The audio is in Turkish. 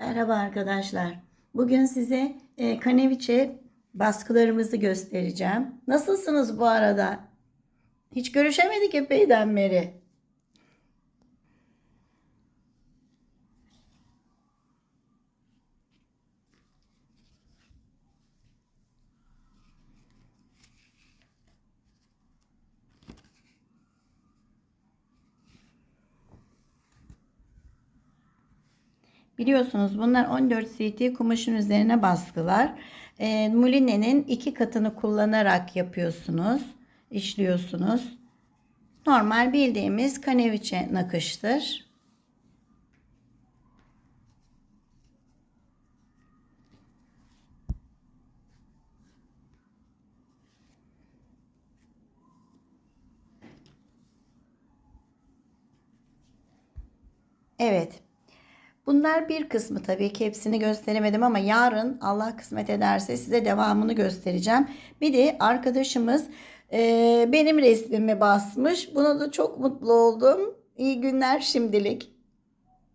Merhaba arkadaşlar. Bugün size e, kaneviçe baskılarımızı göstereceğim. Nasılsınız bu arada? Hiç görüşemedik epeyden beri. Biliyorsunuz bunlar 14 CT kumaşın üzerine baskılar. E, Muline'nin iki katını kullanarak yapıyorsunuz, işliyorsunuz. Normal bildiğimiz kaneviçe nakıştır. Evet. Bunlar bir kısmı tabii ki hepsini gösteremedim ama yarın Allah kısmet ederse size devamını göstereceğim. Bir de arkadaşımız e, benim resmimi basmış. Buna da çok mutlu oldum. İyi günler şimdilik.